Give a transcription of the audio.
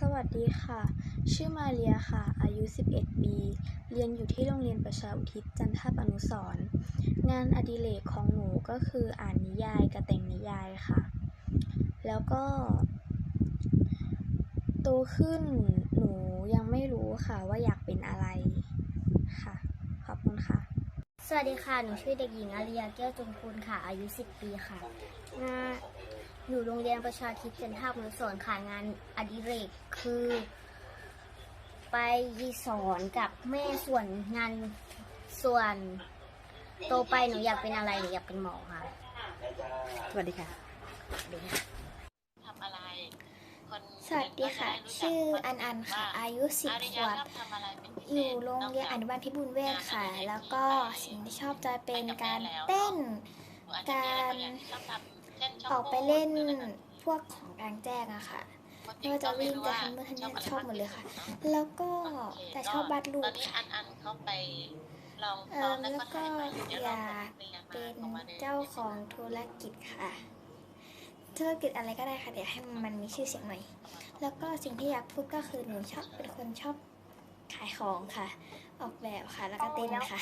สวัสดีค่ะ ชื่อมาเรียค่ะ อายุ 11 ปี เรียนอยู่ที่โรงเรียนประชาอุทิศจันทบอนุสรงานอดิเรกของหนูก็คืออ่านนิยายกับแต่งนิยายค่ะ แล้วก็ โตขึ้นหนูยังไม่รู้ค่ะว่าอยากเป็นอะไรค่ะ สวัสดีค่ะ หนูชื่อเด็กหญิงอาริยาแก้วจงคูลค่ะ อายุ 10 ปีค่ะงานอยู่โรงเรียนประชาธิปเซนทรัลมนุสรณ์ค่ะ งานอดิเรกคือ ไปสอนกับแม่ส่วนงานส่วน โตไปหนูอยากเป็นอะไรหนูอยากเป็นหมอค่ะ สวัสดีค่ะ สวัสดีค่ะ ชื่ออันอันค่ะ อายุสิบอาริขยาวบชอบทำอะไรเป็นพิเศษอยู่โรงเรียนอนุบาลพิบูลเวชค่ะ แล้วก็สิ่งที่ชอบจะเป็นการเต้น การออกไปเล่นพวกของกลางแจ้งอะค่ะไม่ว่าจะวิ่งจะทำนู่นทำนี่ชอบหมดเลยค่ะ แล้วก็แต่ชอบวาดรูตอปนนี้ค่ะอันอันเขาไปลองเอซ้ออมแล้วแล้วก็ก็ถ่ายไปเดี๋ยวอเรายากเรียนมาเป็นออกมาในเจ้าของธุรกิจค่ะ ธุรกิจอะไรก็ได้ค่ะแต่ให้มันมีชื่อเสียงหน่อย แล้วก็สิ่งที่อยากพูดก็คือหนูชอบเป็นคนชอบขายของค่ะ ออกแบบค่ะ แล้วก็เต้นค่ะ